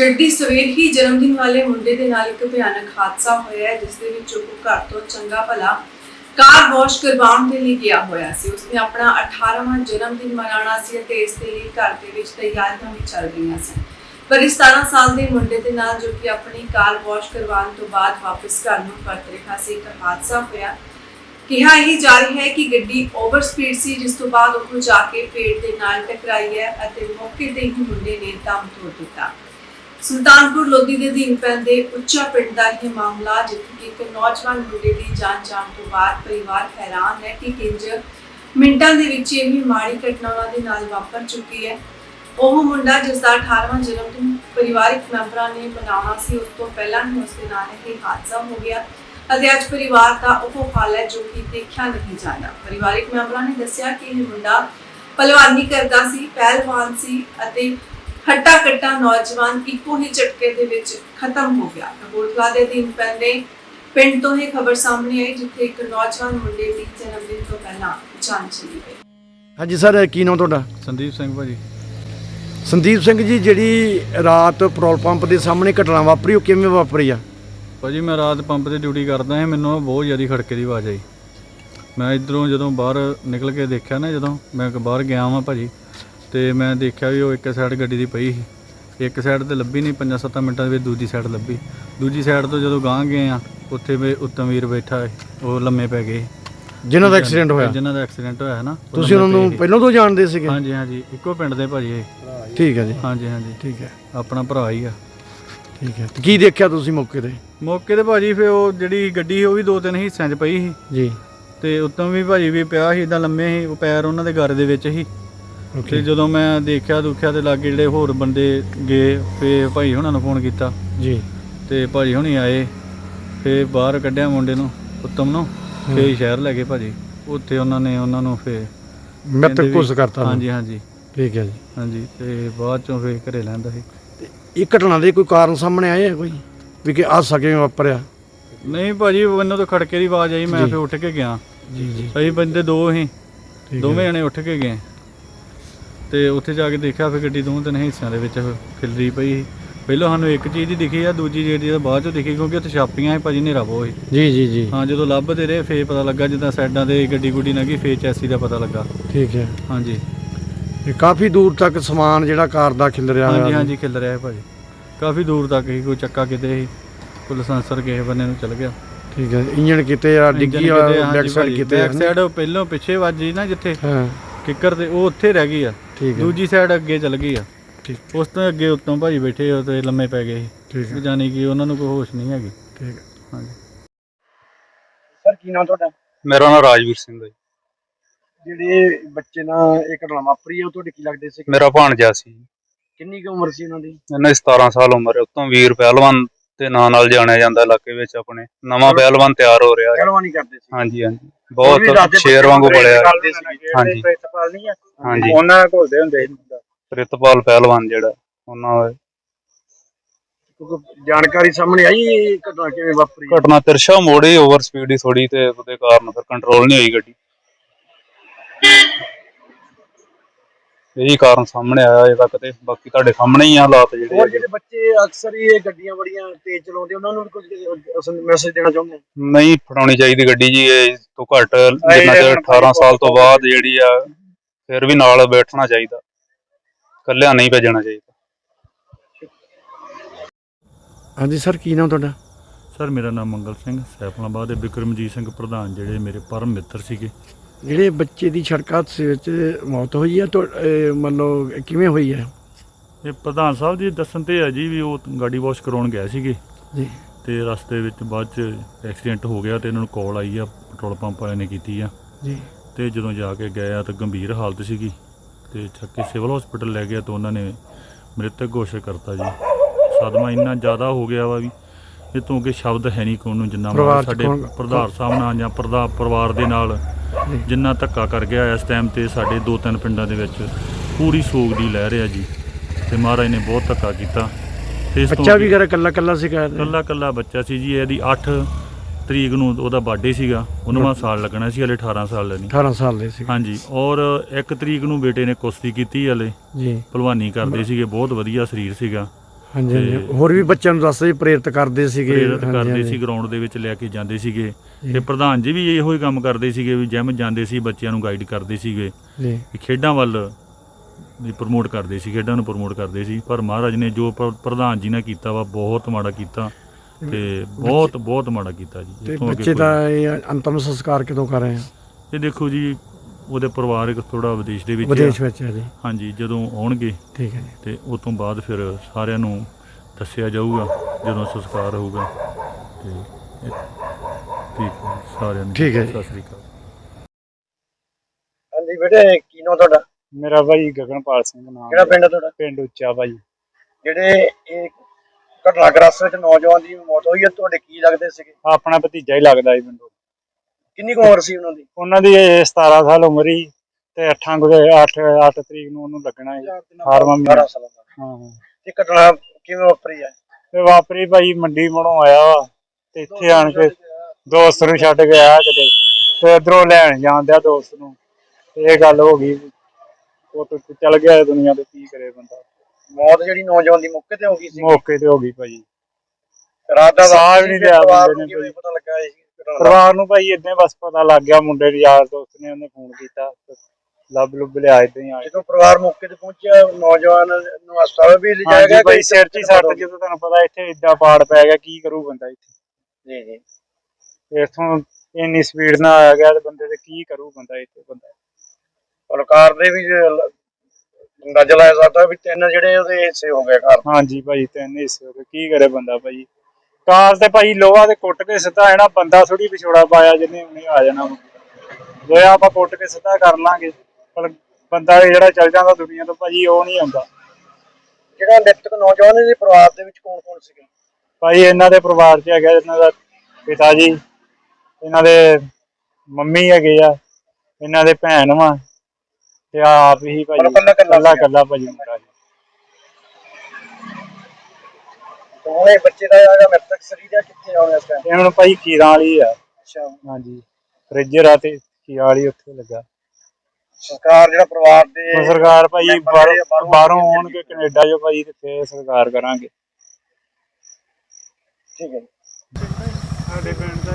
ਚੜ੍ਹਦੀ ਸਵੇਰ ਹੀ ਜਨਮ ਦਿਨ ਵਾਲੇ ਮੁੰਡੇ ਦੇ ਨਾਲ ਇੱਕ ਭਿਆਨਕ ਹਾਦਸਾ ਹੋਇਆ ਹੈ, ਜਿਸ ਦੇ ਵਿੱਚ ਉਹ ਘਰ ਤੋਂ ਚੰਗਾ ਭਲਾ ਕਾਰ ਵਾਸ਼ ਕਰਵਾਉਣ ਦੇ ਲਈ ਗਿਆ ਹੋਇਆ ਸੀ। ਉਸਨੇ ਆਪਣਾ 18ਵਾਂ ਜਨਮ ਮਨਾਉਣਾ ਸੀ ਅਤੇ ਇਸ ਦੇ ਲਈ ਘਰ ਦੇ ਵਿੱਚ ਤਿਆਰੀਆਂ ਵੀ ਚੱਲ ਰਹੀਆਂ ਸਨ। ਪਰ 17 ਸਾਲ ਦੇ ਮੁੰਡੇ ਦੇ ਨਾਲ ਜੋ ਕਿ ਆਪਣੀ ਕਾਰ ਵਾਸ਼ ਕਰਵਾਉਣ ਤੋਂ ਬਾਅਦ ਵਾਪਸ ਘਰ ਨੂੰ ਪਰਤ ਰਿਹਾ ਸੀ, ਇੱਕ ਹਾਦਸਾ ਹੋਇਆ। ਕਿਹਾ ਇਹ ਜਾ ਰਿਹਾ ਹੈ ਕਿ ਗੱਡੀ ਓਵਰ ਸਪੀਡ ਸੀ, ਜਿਸ ਤੋਂ ਬਾਅਦ ਉਹ ਜਾ ਕੇ ਪੇੜ ਦੇ ਨਾਲ ਟਕਰਾਈ ਹੈ ਅਤੇ ਮੌਕੇ ਤੇ ਹੀ ਮੁੰਡੇ ਨੇ ਦਮ ਤੋੜ ਦਿੱਤਾ। ਸੁਲਤਾਨਪੁਰ ਲੋਧੀ ਦੇ ਅਧੀਨ ਪੈਂਦੇ ਉੱਚਾ ਪਿੰਡ ਦਾ ਇਹ ਮਾਮਲਾ, ਜਿੱਥੇ ਕਿ ਇੱਕ ਨੌਜਵਾਨ ਮੁੰਡੇ ਦੀ ਜਾਨ ਜਾਣ ਤੋਂ ਬਾਅਦ ਪਰਿਵਾਰ ਹੈਰਾਨ ਹੈ ਕਿ ਕਿੰਜ ਮਿੰਟਾਂ ਦੇ ਵਿੱਚ ਇਹ ਵੀ ਮਾੜੀ ਘਟਨਾ ਉਹਨਾਂ ਦੇ ਨਾਲ ਵਾਪਰ ਚੁੱਕੀ ਹੈ। ਉਹ ਮੁੰਡਾ ਜਿਸ ਦਾ 18ਵਾਂ ਜਨਮ ਦਿਨ ਪਰਿਵਾਰਕ ਮੈਂਬਰਾਂ ਨੇ ਮਨਾਉਣਾ ਸੀ, ਉਸ ਤੋਂ ਪਹਿਲਾਂ ਹੀ ਉਸ ਦੇ ਨਾਲ ਇਹ ਹਾਦਸਾ ਹੋ ਗਿਆ ਅਤੇ ਅੱਜ ਪਰਿਵਾਰ ਦਾ ਉਹ ਹਾਲ ਹੈ ਜੋ ਕਿ ਦੇਖਿਆ ਨਹੀਂ ਜਾਂਦਾ ਪਰਿਵਾਰਕ ਮੈਂਬਰਾਂ ਨੇ ਦੱਸਿਆ ਕਿ ਇਹ ਮੁੰਡਾ ਪਹਿਲਵਾਨੀ ਕਰਦਾ ਸੀ, ਪਹਿਲਵਾਨ ਸੀ ਅਤੇ ਹੱਟਾ ਕੱਟਾ ਨੌਜਵਾਨ ਇੱਕੋ ਹੀ ਝਟਕੇ ਦੇ ਵਿੱਚ ਖਤਮ ਹੋ ਗਿਆ। ਕਪੂਰਥਲਾ ਦੇ ਦਿਨ ਪੈਂਦੇ ਪਿੰਡ ਤੋਂ ਇਹ ਖਬਰ ਸਾਹਮਣੇ ਆਈ ਜਿੱਥੇ ਇੱਕ ਨੌਜਵਾਨ ਮੁੰਡੇ ਦੀ ਜਨਮ ਦਿਨ ਤੋਂ ਪਹਿਲਾਂ ਜਾਨ ਚਲੀ ਗਈ। ਹਾਂਜੀ ਸਰ ਕੀ ਨਾਮ ਤੁਹਾਡਾ? ਸੰਦੀਪ ਸਿੰਘ ਭਾਜੀ। ਸੰਦੀਪ ਸਿੰਘ ਜੀ ਜਿਹੜੀ ਰਾਤ ਪੈਟਰੋਲ ਪੰਪ ਦੇ ਸਾਹਮਣੇ ਘਟਨਾ ਵਾਪਰੀ ਉਹ ਕਿਵੇਂ ਵਾਪਰੀ ਆ? ਭਾਜੀ ਮੈਂ ਰਾਤ ਪੰਪ ਤੇ ਡਿਊਟੀ ਕਰਦਾ ਹਾਂ ਮੈਨੂੰ ਬਹੁਤ ਜ਼ਿਆਦਾ ਖੜਕੇ ਦੀ ਆਵਾਜ਼ ਆਈ। ਮੈਂ ਇਧਰੋਂ ਜਦੋਂ ਬਾਹਰ ਨਿਕਲ ਕੇ ਦੇਖਿਆ ਨਾ ਜਦੋਂ ਮੈਂ ਬਾਹਰ ਗਿਆ ਵਾਂ ਭਾਜੀ ਤੇ ਮੈਂ ਦੇਖਿਆ ਵੀ ਉਹ ਇੱਕ ਸਾਈਡ ਗੱਡੀ ਦੀ ਪਈ ਸੀ। ਇੱਕ ਸਾਈਡ ਤੇ ਲੱਭੀ ਨਹੀਂ 5-7 ਮਿੰਟਾਂ ਦੇ ਵਿੱਚ ਦੂਜੀ ਸਾਈਡ ਲੱਭੀ। ਦੂਜੀ ਸਾਈਡ ਤੋਂ ਜਦੋਂ ਗਾਂਹ ਗਏ ਆ ਉੱਥੇ ਵੀ ਉੱਤਮ ਵੀਰ ਬੈਠਾ ਸੀ, ਉਹ ਲੰਮੇ ਪੈ ਗਏ। ਜਿਨ੍ਹਾਂ ਦਾ ਐਕਸੀਡੈਂਟ ਹੋਇਆ? ਜਿਨ੍ਹਾਂ ਦਾ ਐਕਸੀਡੈਂਟ ਹੋਇਆ ਹੈ ਨਾ ਉਹ ਤੁਸੀਂ ਉਹਨਾਂ ਲੰਮੇ ਨੂੰ ਪਏ ਪਹਿਲਾਂ ਤੋਂ ਜਾਣਦੇ ਸੀ। ਸੀਗੇ? ਹਾਂਜੀ ਹਾਂਜੀ ਇੱਕੋ ਪਿੰਡ ਦੇ ਭਾਜੀ ਇਹ। ਠੀਕ ਹੈ ਜੀ। ਹਾਂਜੀ ਹਾਂਜੀ। ਠੀਕ ਹੈ। ਆਪਣਾ ਭਰਾ ਹੀ ਆ। ਠੀਕ ਹੈ। ਤੇ ਕੀ ਦੇਖਿਆ ਤੁਸੀਂ ਮੌਕੇ ਤੇ? ਮੌਕੇ ਤੇ ਭਾਜੀ ਫੇ ਉਹ ਜਿਹੜੀ ਗੱਡੀ ਸੀ ਉਹ ਵੀ ਦੋ ਤਿੰਨ ਹਿੱਸਿਆਂ 'ਚ ਪਈ ਸੀ। ਜੀ। ਤੇ ਉੱਤੋਂ ਵੀ ਭਾਜੀ ਵੀ ਪਿਆ ਸੀ ਇਦਾਂ ਲੰਮੇ ਸੀ ਉਹ ਪੈਰ ਉਹਨਾਂ ਦੇ ਘਰ ਦੇ ਵਿੱਚ ਸੀ। ਤੇ ਜਦੋਂ ਮੈਂ ਦੇਖਿਆ ਦੁਖਿਆ ਤੇ ਲਾਗੇ ਜਿਹੜੇ ਹੋਰ ਬੰਦੇ ਗਏ ਫੇ ਭਾਈ ਹੁਣਾਂ ਨੂੰ ਫੋਨ ਕੀਤਾ। ਜੀ। ਤੇ ਭਾਜੀ ਹੁਣੀ ਆਏ ਫੇ ਬਾਹਰ ਕੱਢਿਆ ਮੁੰਡੇ ਨੂੰ ਉੱਤਮ ਨੂੰ ਫੇ ਸ਼ਹਿਰ ਲੈ ਗਏ ਭਾਜੀ। ਉੱਥੇ ਉਹਨਾਂ ਨੇ ਉਹਨਾਂ ਨੂੰ ਫੇ ਮੈਂ ਤਾਂ ਕਹਿੰਦੇ ਵੀ- ਕੁਝ ਕਰਤਾ। ਹਾਂਜੀ ਹਾਂਜੀ। ਠੀਕ ਹੈ ਜੀ। ਹਾਂਜੀ ਤੇ ਬਾਅਦ ਚੋਂ ਫੇ ਘਰੇ ਲੈਂਦਾ ਸੀ। ਇਹ ਘਟਨਾ ਦੇ ਕੋਈ ਕਾਰਨ ਸਾਹਮਣੇ ਆਏ ਕੋਈ? ਵੀ ਕਿ ਆ ਸਕੇ ਵਾਪਰਿਆ? ਨਹੀਂ ਭਾਜੀ ਮੈਨੂੰ ਤਾਂ ਖੜਕੇ ਦੀ ਆਵਾਜ਼ ਆਈ ਮੈਂ। ਫੇ ਉੱਠ ਕੇ ਗਿਆ। ਜੀ ਜੀ। ਅਸੀਂ ਬੰਦੇ ਦੋ ਸੀ। ਦੋਵੇਂ ਜਣੇ ਉੱਠ ਕੇ ਗਏ। ਤੇ ਉੱਥੇ ਜਾ ਕੇ ਦੇਖਿਆ ਫਿਰ ਗੱਡੀ ਦੋਵੇਂ ਤਿੰਨ ਹਿੱਸਿਆਂ ਦੇ ਵਿੱਚ ਫਿਲਰੀ ਪਈ। ਪਹਿਲਾਂ ਸਾਨੂੰ ਇੱਕ ਚੀਜ਼ ਹੀ ਦਿਖੀ ਆ ਦੂਜੀ ਜਿਹੜੀ ਬਾਅਦ ਚੋਂ ਦਿਖੀ ਕਿਉਂਕਿ ਉੱਥੇ ਛਾਪੀਆਂ ਸੀ ਭਾਜੀ ਨੇਰਾ ਬਹੁਤ ਸੀ। ਜੀ ਜੀ ਜੀ। ਹਾਂ ਜਦੋਂ ਲੱਭਦੇ ਰਹੇ ਫੇਰ ਪਤਾ ਲੱਗਾ ਜਿੱਦਾਂ ਸਾਈਡਾਂ ਤੇ ਗੱਡੀ ਗੁੱਡੀ ਲੰਘੀ ਫੇਰ ਚੈਸੀ ਦਾ ਪਤਾ ਲੱਗਾ। ਠੀਕ ਹੈ। ਹਾਂਜੀ। ਇਹ ਕਾਫੀ ਦੂਰ ਤੱਕ ਸਮਾਨ ਜਿਹੜਾ ਕਾਰ ਦਾ ਖਿਲ ਰਿਹਾ ਹਾਂਜੀ ਹਾਂਜੀ ਖਿਲ ਰਿਹਾ ਹੈ ਭਾਜੀ। ਕਾਫੀ ਦੂਰ ਤੱਕ ਹੀ ਕੋਈ ਚੱਕਾ ਕਿਤੇ ਸੀ ਕੋਈ ਲਾਇਸੈਂਸਰ ਕਿਸੇ ਬੰਨੇ ਨੂੰ ਚਲ ਗਿਆ। ਠੀਕ ਹੈ ਇੰਜਣ ਕਿਤੇ ਆ ਡਿੱਗੀ ਆ ਬੈਕ ਸਾਈਡ ਕਿਤੇ ਬੈਕ ਸਾਈਡ ਪਹਿਲਾਂ ਪਿੱਛੇ ਵੱਜੀ ਨਾ ਜਿੱਥੇ ਹਾਂ। ਕਿੱਕਰ ਤੇ ਉਹ ਉੱਥੇ ਰਹਿ ਗਈ ਆ। ਠੀਕ ਹੈ। ਦੂਜੀ ਸਾਈਡ ਅੱਗੇ ਚਲ ਗਈ ਆ। ਠੀਕ। ਉਸ ਤੋਂ ਅੱਗੇ ਉੱਤੋਂ ਭਾਜੀ ਬੈਠੇ ਉਹ ਤੇ ਲੰਮੇ ਪੈ ਗਏ ਠੀਕ ਹੈ। ਜਾਨੀ ਕਿ ਉਹਨਾਂ ਨੂੰ ਕੋਈ ਹੋਸ਼ ਨਹੀਂ ਹੈਗੀ। ਠੀਕ ਹੈ। ਹਾਂਜੀ। ਸਰ ਕੀ ਨਾਮ ਤੁਹਾਡਾ? ਮੇਰਾ ਨਾਮ ਰਾਜਵੀਰ ਸਿੰਘ ਹੈ ਜੀ। ਜਿਹੜੇ ਬੱਚੇ ਨਾਲ ਇਹ ਘਟਨਾ ਵਾਪਰੀ ਹੈ ਉਹ ਤੁਹਾਡੇ ਕੀ ਲੱਗਦੇ ਸੀ? ਮੇਰਾ ਭਾਣਜਾ ਸੀ ਕਿੰਨੀ ਕੁ ਉਮਰ ਸੀ ਉਹਨਾਂ ਦੀ? ਇਹਨਾਂ ਦੀ 17 ਸਾਲ ਉਮਰ ਹੈ। ਉਤੋਂ ਵੀਰ ਪਹਿਲਵਾਨ ਦੇ ਨਾਂ ਨਾਲ ਜਾਣਿਆ ਜਾਂਦਾ ਇਲਾਕੇ ਵਿੱਚ ਆਪਣੇ। ਨਵਾਂ ਪਹਿਲਵਾਨ ਤਿਆਰ ਹੋ ਰਿਹਾ ਹੈ। ਪਹਿਲਵਾਨੀ ਕਰਦੇ ਸੀ। ਹਾਂਜੀ ਹਾਂਜੀ। ਬਹੁਤ ਸ਼ੇਰ ਵਾਂਗੂ ਬੜਿਆ। ਹਾਂਜੀ। ਨਹੀਂ ਆ ਹਾਂਜੀ। ਉਹਨਾਂ ਨਾਲ ਘੁਲਦੇ ਹੁੰਦੇ ਸੀ ਪ੍ਰਿਤਪਾਲ ਪਹਿਲਵਾਨ ਜਿਹੜਾ ਉਹਨਾਂ ਦਾ। ਕਿਉਂਕਿ ਜਾਣਕਾਰੀ ਸਾਹਮਣੇ ਆਈ ਇਹ ਘਟਨਾ ਕਿਵੇਂ ਵਾਪਰੀ? ਘਟਨਾ ਤਿਰਸ਼ਾ ਮੋੜੀ ਓਵਰ ਸਪੀਡ ਹੀ ਥੋੜੀ ਤੇ ਉਹਦੇ ਕਾਰਨ ਫਿਰ ਕੰਟਰੋਲ ਨਹੀਂ ਹੋਈ ਗੱਡੀ। ਇਹੀ ਕਾਰਨ ਸਾਹਮਣੇ ਆਇਆ ਅਜੇ ਤੱਕ ਤੇ ਬਾਕੀ ਤੁਹਾਡੇ ਸਾਹਮਣੇ ਹੀ ਆ ਹਾਲਾਤ ਜਿਹੜੇ ਹੋਰ ਹੈਗੇ। ਜਿਹੜੇ ਬੱਚੇ ਅਕਸਰ ਹੀ ਇਹ ਗੱਡੀਆਂ ਬੜੀਆਂ ਤੇਜ਼ ਚਲਾਉਂਦੇ ਉਹਨਾਂ ਨੂੰ ਵੀ ਕੁਝ ਮੈਸੇਜ ਦੇਣਾ ਚਾਹੁੰਦੇ ਆ ਨਹੀਂ ਫੜਾਉਣੀ ਚਾਹੀਦੀ ਗੱਡੀ ਜੀ ਇਹ ਤੋਂ ਘੱਟ ਜਿੰਨਾ ਚਿਰ 18 ਸਾਲ ਤੋਂ ਬਾਅਦ ਜਿਹੜੀ ਆ ਫਿਰ ਵੀ ਨਾਲ ਬੈਠਣਾ ਚਾਹੀਦਾ। ਇਕੱਲਿਆਂ ਨਹੀਂ ਭੇਜਣਾ ਚਾਹੀਦਾ। ਹਾਂਜੀ ਸਰ ਕੀ ਨਾਮ ਤੁਹਾਡਾ? ਸਰ ਮੇਰਾ ਨਾਮ ਮੰਗਲ ਸਿੰਘ ਸੈਫਲਾਬਾਦ ਦੇ ਬਿਕਰਮਜੀਤ ਸਿੰਘ ਪ੍ਰਧਾਨ ਜਿਹੜੇ ਮੇਰੇ ਪਰਮ ਮਿੱਤਰ ਸੀਗੇ। ਜਿਹੜੇ ਬੱਚੇ ਦੀ ਸੜਕ ਹਾਦਸੇ ਵਿੱਚ ਮੌਤ ਹੋਈ ਹੈ ਤਾਂ ਲਓ ਕਿਵੇਂ ਹੋਈ ਹੈ ਇਹ ਪ੍ਰਧਾਨ ਸਾਹਿਬ ਜੀ ਦੱਸਣ ਤੇ ਹੈ ਜੀ ਵੀ ਉਹ ਗਾਡੀ ਵਾਸ਼ ਕਰਾਉਣ ਗਏ ਸੀਗੇ। ਜੀ। ਤੇ ਰਸਤੇ ਵਿੱਚ ਬਾਅਦ ਚ ਐਕਸੀਡੈਂਟ ਹੋ ਗਿਆ ਤੇ ਇਹਨਾਂ ਨੂੰ ਕਾਲ ਆਈ ਆ ਪੈਟਰੋਲ ਪੰਪ ਵਾਲਿਆਂ ਨੇ ਕੀਤੀ ਆ। ਜੀ। ਤੇ ਜਦੋਂ ਜਾ ਕੇ ਗਏ ਆ ਤਾਂ ਗੰਭੀਰ ਹਾਲਤ ਸੀਗੀ। ਤੇ ਚੱਕੇ ਸਿਵਲ ਹਸਪੀਟਲ ਲੈ ਗਿਆ ਤਾਂ ਉਹਨਾਂ ਨੇ ਮ੍ਰਿਤਕ ਘੋਸ਼ਿਤ ਕਰਤਾ ਜੀ। ਸਦਮਾ ਇੰਨਾ ਜ਼ਿਆਦਾ ਹੋ ਗਿਆ ਵਾ ਵੀ ਇਹ ਤੋਂ ਅੱਗੇ ਸ਼ਬਦ ਹੈ ਨਹੀਂ ਕੋਈ ਨੂੰ ਜਿੰਨਾ ਸਾਡੇ ਕੌਣ- ਪ੍ਰਧਾਨ ਸਾਹਿਬ ਨਾਲ ਜਾਂ ਪ੍ਰਧਾ ਪਰਿਵਾਰ ਦੇ ਨਾਲ। ਜਿੰਨਾ ਧੱਕਾ ਕਰ ਗਿਆ ਇਸ ਟਾਈਮ ਤੇ ਸਾਡੇ ਦੋ ਤਿੰਨ ਪਿੰਡਾਂ ਦੇ ਵਿੱਚ ਪੂਰੀ ਸੋਗ ਦੀ ਲਹਿਰ ਆ ਜੀ। ਤੇ ਮਹਾਰਾਜ ਨੇ ਬਹੁਤ ਧੱਕਾ ਕੀਤਾ। ਤੇ ਇਸ ਤੋਂ ਬੱਚਾ ਵੀ ਘਰ ਕੱਲਾ ਕੱਲਾ ਸੀ ਕਹਿੰਦੇ ਕੱਲਾ ਕੱਲਾ ਬੱਚਾ ਸੀ ਜੀ। ਇਹਦੀ 8 ਤਰੀਕ ਨੂੰ ਉਹਦਾ ਬਰਥਡੇ ਸੀਗਾ। 19ਵਾਂ ਸਾਲ ਲੱਗਣਾ ਸੀ ਹਲੇ 18 ਸਾਲ ਲੈਣੀ 18 ਸਾਲ ਦੇ ਸੀ। ਹਾਂਜੀ। ਔਰ 1 ਤਰੀਕ ਨੂੰ ਬੇਟੇ ਨੇ ਕੁਸ਼ਤੀ ਕੀਤੀ ਹਲੇ। ਜੀ। ਭਲਵਾਨੀ ਕਰਦੇ ਸੀਗੇ। ਬਹੁਤ ਵਧੀਆ ਸਰੀਰ ਸੀਗਾ। ਹਾਂਜੀ ਹੋਰ ਵੀ ਬੱਚਿਆਂ ਨੂੰ ਦੱਸਦੇ ਸੀ, ਪ੍ਰੇਰਿਤ ਕਰਦੇ ਸੀਗੇ। ਪ੍ਰੇਰਿਤ ਹਾਂਜੀ, ਕਰਦੇ ਹਾਂਜੀ। ਸੀ ਗਰਾਊਂਡ ਦੇ ਵਿੱਚ ਲੈ ਕੇ ਜਾਂਦੇ ਸੀਗੇ। ਤੇ ਪ੍ਰਧਾਨ ਜੀ ਵੀ ਇਹੋ ਹੀ ਕੰਮ ਕਰਦੇ ਸੀਗੇ ਵੀ ਜਿਮ ਜਾਂਦੇ ਸੀ ਬੱਚਿਆਂ ਨੂੰ ਗਾਈਡ ਕਰਦੇ ਸੀਗੇ। ਜੀ। ਵੀ ਖੇਡਾਂ ਵੱਲ ਵੀ ਪ੍ਰਮੋਟ ਕਰਦੇ ਸੀ ਖੇਡਾਂ ਨੂੰ ਪ੍ਰਮੋਟ ਕਰਦੇ ਸੀ। ਪਰ ਮਹਾਰਾਜ ਨੇ ਜੋ ਪ੍ਰ- ਪ੍ਰਧਾਨ ਜੀ ਨੇ ਕੀਤਾ ਵਾ ਬਹੁਤ ਮਾੜਾ ਕੀਤਾ ਤੇ ਬਹੁਤ ਬਹੁਤ ਮਾੜਾ ਕੀਤਾ ਜੀ। ਤੇ ਇੱਥੋਂ ਅੱਗੇ ਬੱਚੇ ਕੋਈ- ਦਾ ਇਹ ਅੰਤਮ ਸੰਸਕਾਰ ਕਦੋਂ ਕਰ ਰਹੇ ਆ? ਇਹ ਦੇਖੋ ਜੀ ਉਹਦੇ ਪਰਿਵਾਰਕ ਥੋੜਾ ਵਿਦੇਸ਼ ਦੇ ਵਿੱਚ ਆ। ਵਿਦੇਸ਼ ਵਿੱਚ ਹੈ ਜੀ। ਹਾਂਜੀ ਜਦੋਂ ਆਉਣਗੇ ਠੀਕ ਹੈ ਜੀ। ਤੇ ਉਸ ਤੋਂ ਬਾਅਦ ਫਿਰ ਸਾਰਿਆਂ ਨੂੰ ਦੱਸਿਆ ਜਾਊਗਾ ਜਦੋਂ ਸੰਸਕਾਰ ਹੋਊਗਾ। ਤੇ ਇਹ- ਠੀਕ ਹੈ ਸਾਰਿਆਂ ਨੂੰ ਠੀਕ ਹੈ ਜੀ। ਸਤਿ ਸ੍ਰੀ ਅਕਾਲ। ਹਾਂਜੀ ਬੇਟੇ ਕੀ ਨਾਮ ਤੁਹਾਡਾ? ਮੇਰਾ ਭਾਈ ਗਗਨਪਾਲ ਸਿੰਘ ਨਾਮ ਕਿਹੜਾ ਪਿੰਡ ਹੈ ਤੁਹਾਡਾ? ਪਿੰਡ ਉੱਚਾ ਭਾਈ। ਜਿਹੜੇ ਇਹ ਘਟਨਾਗ੍ਰਸਤ ਵਿੱਚ ਨੌਜਵਾਨ ਦੀ ਮੌਤ ਹੋਈ ਹੈ ਤੁਹਾਡੇ ਕੀ ਲੱਗਦੇ ਸੀਗੇ? ਆਪਣਾ ਭਤੀਜਾ ਹੀ ਲੱਗਦਾ ਜੀ ਮੈਨੂੰ ਕਿੰਨੀ ਕੁ ਉਮਰ ਸੀ ਉਹਨਾਂ ਦੀ? ਉਹਨਾਂ ਦੀ ਇਹ 17 ਸਾਲ ਉਮਰ ਹੀ ਤੇ 8 ਗੁਰੇ 8 8 ਤਰੀਕ ਨੂੰ ਉਹਨੂੰ ਲੱਗਣਾ ਹੈ 18ਵਾਂ ਮਹੀਨਾ 18 ਸਾਲਾਂ ਦਾ। ਹਾਂ। ਇਹ ਘਟਨਾ ਕਿਵੇਂ ਵਾਪਰੀ ਹੈ ਤੇ ਵਾਪਰੀ ਭਾਈ ਮੰਡੀ ਮੜੋਂ ਆਇਆ ਵਾ ਤੇ ਇੱਥੇ ਆਣ ਕੇ ਦੋਸਤ ਨੂੰ ਛੱਡ ਕੇ ਆਇਆ ਕਿਤੇ ਤੇ ਇਧਰੋਂ ਲੈਣ ਜਾਂਦਿਆ ਦੋਸਤ ਨੂੰ। ਇਹ ਗੱਲ ਹੋ ਗਈ ਉਹ ਤੋਂ ਚੱਲ ਗਿਆ ਇਹ ਦੁਨੀਆ ਤੋਂ ਕੀ ਕਰੇ ਬੰਦਾ। ਮੌਤ ਜਿਹੜੀ ਨੌਜਵਾਨ ਦੀ ਮੌਕੇ ਤੇ ਹੋ ਗਈ ਸੀ। ਮੌਕੇ ਤੇ ਹੋ ਗਈ ਭਾਈ। ਰਾਤ ਦਾ ਸਾਹ ਵੀ ਨਹੀਂ ਲਿਆ ਬੰਦੇ ਨੂੰ। ਪਤਾ ਲੱਗਾ ਦਾ? ਪਰਿਵਾਰ ਨੂੰ ਭਾਈ ਇਦਾਂ ਬਸ ਪਤਾ ਲੱਗ ਗਿਆ ਮੁੰਡੇ ਦੇ ਯਾਰ ਦੋਸਤ ਨੇ ਉਹਨੇ ਫੋਨ ਕੀਤਾ ਲੱਭ ਲੁੱਭ ਲਿਆ ਇਦਾਂ ਹੀ ਆ। ਜਦੋਂ ਪਰਿਵਾਰ ਮੌਕੇ ਤੇ ਪਹੁੰਚਿਆ ਨੌਜਵਾਨ ਨੂੰ ਹਸਪਤਾਲ ਵੀ ਲਿਜਾਇਆ ਗਿਆ ਭਾਈ ਕਿ ਸਿਰ 'ਚ ਸੱਟ ਜਦੋਂ ਤੁਹਾਨੂੰ ਪਤਾ ਇੱਥੇ ਇਦਾਂ ਪਾੜ ਪੈ ਗਿਆ ਕੀ ਕਰੂ ਬੰਦਾ ਇੱਥੇ? ਜੀ ਜੀ। ਇਥੋਂ ਇੰਨੀ ਸਪੀਡ ਨਾਲ ਆਇਆ ਗਿਆ ਤੇ ਬੰਦੇ ਤੇ ਕੀ ਕਰੂ ਬੰਦਾ ਇੱਥੇ ਬੰਦਾ। ਪਲਕਾਰ ਦੇ ਵੀ ਅੰਦਾਜ਼ਾ ਲਾਇਆ ਜਾਂਦਾ ਵੀ ਤਿੰਨ ਜਿਹੜੇ ਉਹਦੇ ਹਿੱਸੇ ਹੋ ਗਏ ਘਰ। ਹਾਂਜੀ ਭਾਈ ਤਿੰਨ ਹਿੱਸੇ ਹੋ ਗਏ। ਕੀ ਕਰੇ ਬੰਦਾ ਭਾਈ? ਕਾਰ ਤੇ ਭਾਈ ਲੋਹਾ ਤੇ ਕੁੱਟ ਕੇ ਸਿੱਧਾ ਹੈ ਨਾ ਬੰਦਾ ਥੋੜੀ ਵਿਛੋੜਾ ਪਾਇਆ ਜਿਹਨੇ ਉਹਨੇ ਆ ਜਾਣਾ। ਲੋਹਾ ਆਪਾਂ ਕੁੱਟ ਕੇ ਸਿੱਧਾ ਕਰ ਲਾਂਗੇ ਪਰ ਬੰਦਾ ਜਿਹੜਾ ਚੱਲ ਜਾਂਦਾ ਦੁਨੀਆ ਤੋਂ ਭਾਜੀ ਉਹ ਨਹੀਂ ਆਉਂਦਾ। ਜਿਹੜਾ ਮ੍ਰਿਤਕ ਨੌਜਵਾਨ ਦੇ ਪਰਿਵਾਰ ਦੇ ਵਿੱਚ ਕੌਣ ਕੌਣ ਸੀਗੇ? ਭਾਈ ਇਹਨਾਂ ਦੇ ਪਰਿਵਾਰ 'ਚ ਹੈਗਾ ਇਹਨਾਂ ਦਾ ਪਿਤਾ ਜੀ ਇਹਨਾਂ ਦੇ ਮੰਮੀ ਹੈਗੇ ਆ ਇਹਨਾਂ ਦੇ ਭੈਣ ਵਾ ਤੇ ਆਪ ਹੀ ਭਾਜੀ ਇਕੱਲਾ- ਇਕੱਲਾ ਕੱਲਾ ਸੀਗਾ। ਕੱਲਾ ਭਾਜੀ ਮੁੰਡਾ ਜੀ। ਇਹ ਬੱਚੇ ਦਾ ਜਿਹੜਾ ਮ੍ਰਿਤਕ ਸਰੀਰ ਹੈ ਕਿੱਥੇ ਆਉਣਾ ਇਸ ਟਾਈਮ ਇਹ ਹੁਣ ਭਾਈ ਕੀਰਾਂ ਵਾਲੀ ਆ। ਅੱਛਾ। ਹਾਂਜੀ ਫ੍ਰਿਜਰ ਆ ਤੇ ਕੀਰਾਂ ਵਾਲੀ ਉੱਥੇ ਲੱਗਾ। ਸਰਕਾਰ ਜਿਹੜਾ ਪਰਿਵਾਰ ਦੇ ਸਰਕਾਰ ਭਾਈ ਬਾਹਰੋਂ ਆਉਣਗੇ ਕੈਨੇਡਾ ਜੋ ਭਾਈ ਤੇ ਫੇਰ ਸਰਕਾਰ ਕਰਾਂਗੇ। ਠੀਕ ਹੈ ਜੀ। ਸਾਡੇ ਪਿੰਡ ਦਾ